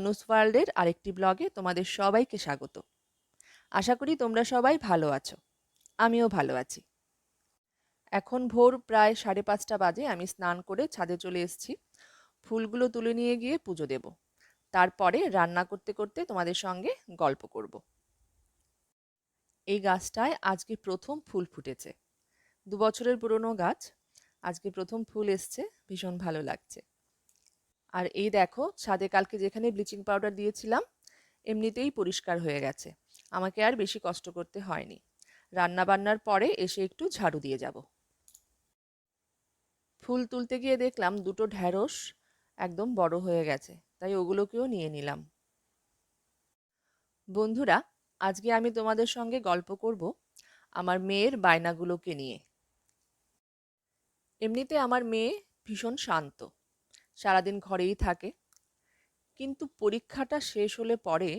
অনুস ওয়ার্ল্ডের আরেকটি ব্লগে তোমাদের সবাইকে স্বাগত। আশা করি তোমরা সবাই ভালো আছো। আমিও ভালো আছি। এখন ভোর প্রায় সাড়ে পাঁচটা বাজে, আমি স্নান করে ছাদে চলে এসেছি। ফুলগুলো তুলে নিয়ে গিয়ে পুজো দেব। তারপরে রান্না করতে করতে তোমাদের সঙ্গে গল্প করব। এই গাছটায় আজকে প্রথম ফুল ফুটেছে। দু বছরের পুরনো গাছ। আজকে প্রথম ফুল এসছে, ভীষণ ভালো লাগছে। আর এই দেখো, ছাদে কালকে যেখানে ব্লিচিং পাউডার দিয়েছিলাম, এমনিতেই পরিষ্কার হয়ে গেছে। আমাকে আর বেশি কষ্ট করতে হয়নি। রান্না বান্নার পরে এসে একটু ঝাড়ু দিয়ে যাব। ফুল তুলতে গিয়ে দেখলাম দুটো ঢ্যাঁড়স একদম বড় হয়ে গেছে, তাই ওগুলোকেও নিয়ে নিলাম। বন্ধুরা, আজকে আমি তোমাদের সঙ্গে গল্প করব আমার মেয়ের বায়নাগুলোকে নিয়ে। এমনিতে আমার মেয়ে ভীষণ শান্ত। সারাদিন ঘরেই থাকে। কিন্তু পরীক্ষাটা শেষ হলে পরে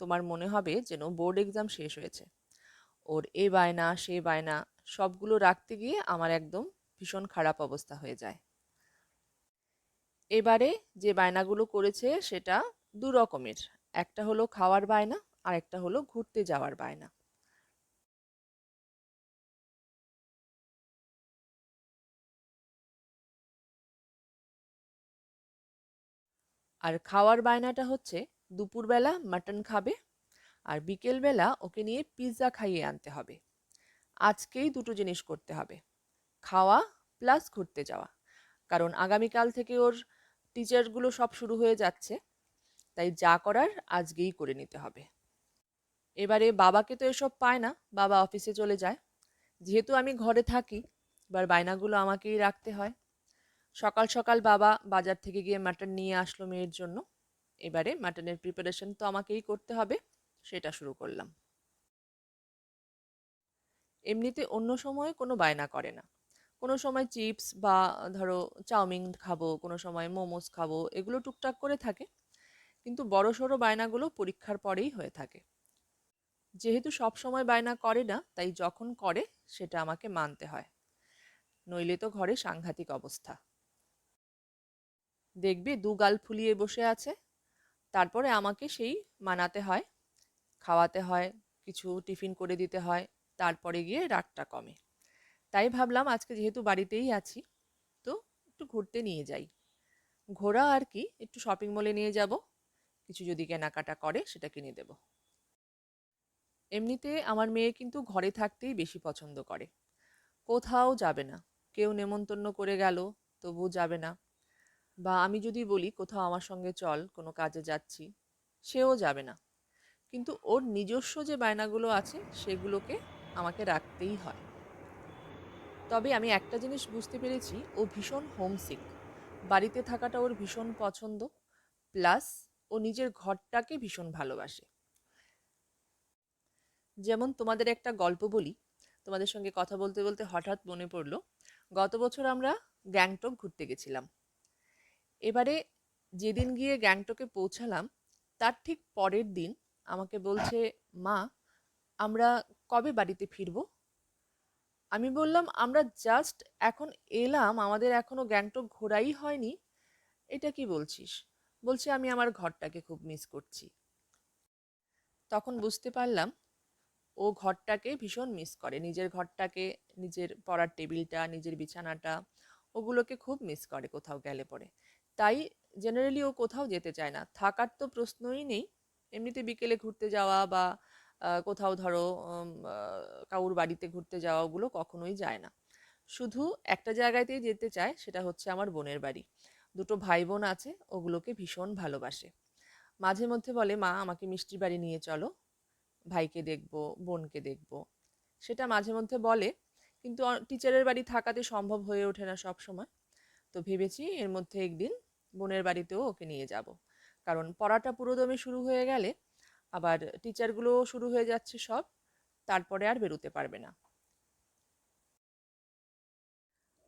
তোমার মনে হবে যেন বোর্ড এক্সাম শেষ হয়েছে। ওর এ বায়না, সে বায়না, সবগুলো রাখতে গিয়ে আমার একদম ভীষণ খারাপ অবস্থা হয়ে যায়। এবারে যে বায়নাগুলো করেছে সেটা দু রকমের। একটা হলো খাওয়ার বায়না আর একটা হলো ঘুরতে যাওয়ার বায়না। আর খাওয়ার বায়নাটা হচ্ছে দুপুরবেলা মাটন খাবে আর বিকেলবেলা ওকে নিয়ে পিৎজা খাইয়ে আনতে হবে। আজকেই দুটো জিনিস করতে হবে, খাওয়া প্লাস ঘুরতে যাওয়া। কারণ আগামীকাল থেকে ওর টিচারগুলো সব শুরু হয়ে যাচ্ছে, তাই যা করার আজকেই করে নিতে হবে। এবারে বাবাকে তো এসব পায় না, বাবা অফিসে চলে যায়। যেহেতু আমি ঘরে থাকি, এবার বায়নাগুলো আমাকেই রাখতে হয়। সকাল সকাল বাবা বাজার থেকে গিয়ে মাটন নিয়ে আসলো মেয়ের জন্য। এবারে মাটনের প্রিপারেশন তো আমাকেই করতে হবে, সেটা শুরু করলাম। এমনিতে অন্য সময় কোনো বায়না করে না। কোনো সময় চিপস বা ধরো চাউমিন খাব, কোনো সময় মোমোস খাব, এগুলো টুকটাক করে থাকে। কিন্তু বড় সড়ো বায়নাগুলো পরীক্ষার পরেই হয়ে থাকে। যেহেতু সব সময় বায়না করে না, তাই যখন করে, সেটা আমাকে মানতে হয়। নইলে তো ঘরে সাংঘাতিক অবস্থা। দেখবে দু গাল ফুলিয়ে বসে আছে। তারপরে আমাকে সেই মানাতে হয়, খাওয়াতে হয়, কিছু টিফিন করে দিতে হয়, তারপরে গিয়ে রাগটা কমে। তাই ভাবলাম আজকে যেহেতু বাড়িতেই আছি, তো একটু ঘুরতে নিয়ে যাই। ঘোরা আর কি, একটু শপিং মলে নিয়ে যাব, কিছু যদি কেনাকাটা করে সেটা কিনে দেব। এমনিতে আমার মেয়ে কিন্তু ঘরে থাকতেই বেশি পছন্দ করে। কোথাও যাবে না, কেউ নেমন্তন্ন করে গেল তবু যাবে না। বা আমি যদি বলি কোথাও আমার সঙ্গে চল, কোনো কাজে যাচ্ছি, সেও যাবে না। কিন্তু ওর নিজস্ব যে বায়নাগুলো আছে, সেগুলোকে আমাকে রাখতেই হয়। তবে আমি একটা জিনিস বুঝতে পেরেছি, ও ভীষণ হোমসিক বাড়িতে থাকাটা ওর ভীষণ পছন্দ প্লাস ও নিজের ঘরটাকে ভীষণ ভালোবাসে। যেমন তোমাদের একটা গল্প বলি, তোমাদের সঙ্গে কথা বলতে বলতে হঠাৎ মনে পড়ল, গত বছর আমরা গ্যাংটক ঘুরতে গেছিলাম। এবারে যেদিন গিয়ে গ্যাংটকে পৌঁছালাম, তার ঠিক পরের দিন আমাকে বলছে, মা, আমরা কবে বাড়িতে ফিরবো? আমি বললাম, আমরা জাস্ট এখন এলাম, আমাদের এখনও গ্যাংটক ঘোরাই হয়নি। এটা কি বলছিস? বলছে, আমি আমার ঘরটাকে খুব মিস করছি। তখন বুঝতে পারলাম, ও ঘরটাকে ভীষণ মিস করে। নিজের ঘরটাকে, নিজের পড়ার টেবিলটা, নিজের বিছানাটা, ওগুলোকে খুব মিস করে কোথাও গেলে পরে। তাই জেনারেলি ও কোথাও যেতে চায় না। থাকার তো প্রশ্নই নেই। এমনিতে বিকেলে ঘুরতে যাওয়া বা কোথাও ধরো কাউর বাড়িতে ঘুরতে যাওয়া ওগুলো কখনোই যায় না। শুধু একটা জায়গাতেই যেতে চায়, সেটা হচ্ছে আমার বোনের বাড়ি। দুটো ভাই বোন আছে, ওগুলোকে ভীষণ ভালোবাসে। মাঝে মধ্যে বলে, মা, আমাকে মিষ্টির বাড়ি নিয়ে চলো। ভাইকে দেখব, বোনকে দেখব। সেটা মাঝে মধ্যে বলে, কিন্তু টিচারের বাড়ি থাকাতে সম্ভব হয়ে ওঠে না সব সময় তো ভেবেছি এর মধ্যে একদিন বোনের বাড়িতেও ওকে নিয়ে যাব। কারণ পড়াটা পুরোদমে শুরু হয়ে গেলে আবার টিচারগুলোও শুরু হয়ে যাচ্ছে সব, তারপরে আর বেরোতে পারবে না।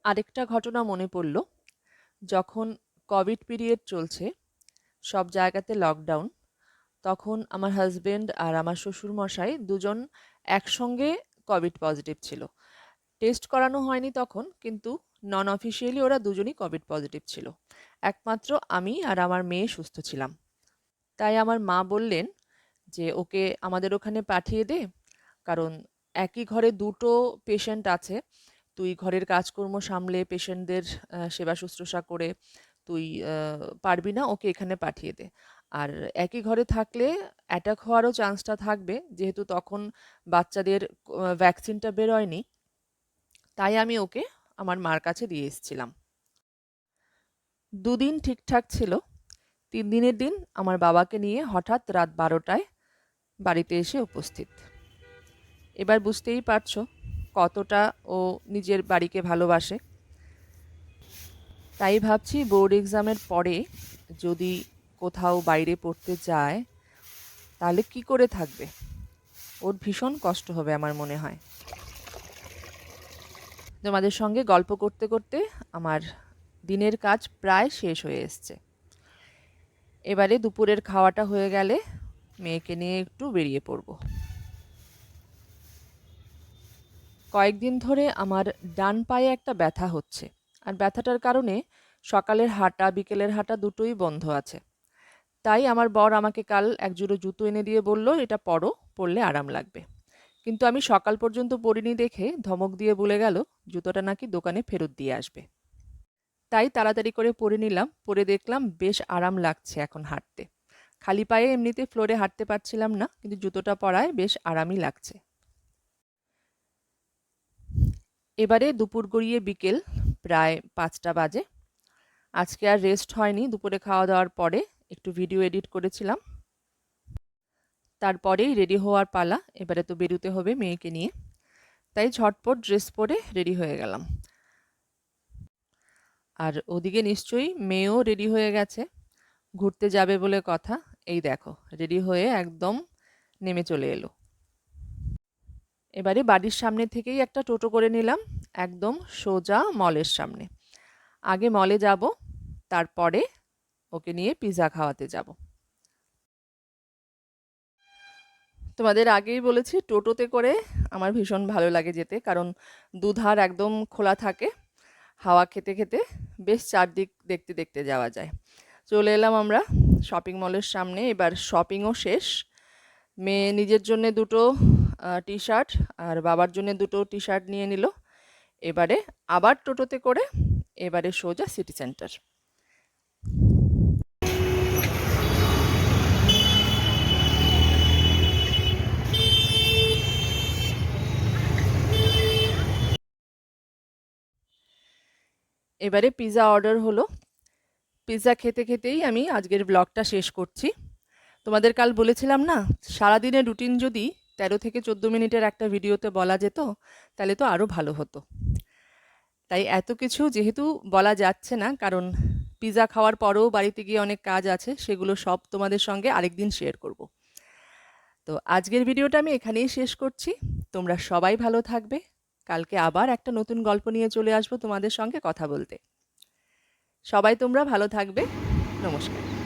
আরেকটা ঘটনা মনে পড়ল। যখন কোভিড পিরিয়ড চলছে, সব জায়গাতে লকডাউন তখন আমার হাজবেন্ড আর আমার শ্বশুর মশাই দুজন একসঙ্গে কোভিড পজিটিভ ছিল। টেস্ট করানো হয়নি তখন, কিন্তু নন অফিসিয়ালি ওরা দুজনই কোভিড পজিটিভ ছিল। একমাত্র আমি আর আমার মেয়ে সুস্থ ছিলাম। তাই আমার মা বললেন যে, ওকে আমাদের ওখানে পাঠিয়ে দে, কারণ একই ঘরে দুটো পেশেন্ট আছে। তুই ঘরের কাজকর্ম সামলে পেশেন্টদের সেবা শুশ্রূষা করে, তুই পারবি না, ওকে এখানে পাঠিয়ে দে। আর একই ঘরে থাকলে অ্যাটাক হওয়ারও চান্সটা থাকবে, যেহেতু তখন বাচ্চাদের ভ্যাকসিনটা বেরোয়নি। তাই আমি ওকে আমার মার কাছে দিয়ে এসেছিলাম। দুদিন ঠিকঠাক ছিল। তিন দিনের দিন আমার বাবাকে নিয়ে হঠাৎ রাত বারোটায় বাড়িতে এসে উপস্থিত। এবার বুঝতেই পারছ কতটা ও নিজের বাড়িকে ভালোবাসে। তাই ভাবছি বোর্ড এক্সামের পরে যদি কোথাও বাইরে পড়তে যায়, তাহলে কি করে থাকবে? ওর ভীষণ কষ্ট হবে আমার মনে হয়। তোমাদের সঙ্গে গল্প করতে করতে আমার দিনের কাজ প্রায় শেষ হয়ে এসছে। এবারে দুপুরের খাওয়াটা হয়ে গেলে মেয়েকে নিয়ে একটু বেরিয়ে পড়ব। কয়েকদিন ধরে আমার ডান পায়ে একটা ব্যথা হচ্ছে আর ব্যথাটার কারণে সকালের হাঁটা, বিকেলের হাঁটা দুটোই বন্ধ আছে। তাই আমার বর আমাকে কাল এক জোড়ো জুতো এনে দিয়ে বলল, এটা পরো, পরলে আরাম লাগবে। কিন্তু আমি সকাল পর্যন্ত পরিনি দেখে ধমক দিয়ে বলে গেল, জুতোটা নাকি দোকানে ফেরত দিয়ে আসবে। তাই তাড়াতাড়ি করে পরে নিলাম। পরে দেখলাম বেশ আরাম লাগছে এখন হাঁটতে। খালি পায়ে এমনিতে ফ্লোরে হাঁটতে পারছিলাম না, কিন্তু জুতোটা পরায় বেশ আরামই লাগছে। এবারে দুপুর গড়িয়ে বিকেল প্রায় পাঁচটা বাজে। আজকে আর রেস্ট হয়নি, দুপুরে খাওয়া দাওয়ার পরে একটু ভিডিও এডিট করেছিলাম। তারপরেই রেডি হওয়ার পালা, এবারে তো বেরোতে হবে মেয়েকে নিয়ে। তাই ঝটপট ড্রেস পরে রেডি হয়ে গেলাম। আর ওদিকে নিশ্চয়ই মেয়েও রেডি হয়ে গেছে। ঘুরতে যাবে বলে কথা। এই দেখো রেডি হয়ে একদম নেমে চলে এলো। এবারে বাড়ির সামনে থেকেই একটা টোটো করে নিলাম, একদম সোজা মলের সামনে। আগে মলে যাব, তারপরে ওকে নিয়ে পিৎজা খাওয়াতে যাব। তোমাদের আগেই বলেছি, টোটোতে করে আমার ভীষণ ভালো লাগে যেতে, কারণ দুধার একদম খোলা থাকে। হাওয়া খেতে খেতে বেশ চারদিক দেখতে দেখতে যাওয়া যায়। চলে এলাম আমরা শপিং মলের সামনে। এবার শপিংও শেষ। মেয়ে নিজের জন্যে দুটো টি শার্ট আর বাবার জন্য দুটো টি শার্ট নিয়ে নিল। এবারে আবার টোটোতে করে এবারে সোজা সিটি সেন্টার এবারে পিৎজা অর্ডার হলো। পিৎজা খেতে খেতেই আমি আজকের ব্লগটা শেষ করছি। তোমাদের কাল বলেছিলাম না, সারাদিনের রুটিন যদি তেরো থেকে চোদ্দ মিনিটের একটা ভিডিওতে বলা যেত, তাহলে তো আরও ভালো হতো। তাই এত কিছু যেহেতু বলা যাচ্ছে না, কারণ পিৎজা খাওয়ার পরেও বাড়িতে গিয়ে অনেক কাজ আছে, সেগুলো সব তোমাদের সঙ্গে আরেকদিন শেয়ার করব। তো আজকের ভিডিওটা আমি এখানেই শেষ করছি। তোমরা সবাই ভালো থাকবে। কালকে আবার একটা নতুন গল্প নিয়ে চলে আসব তোমাদের সঙ্গে কথা বলতে। সবাই তোমরা ভালো থাকবে। নমস্কার।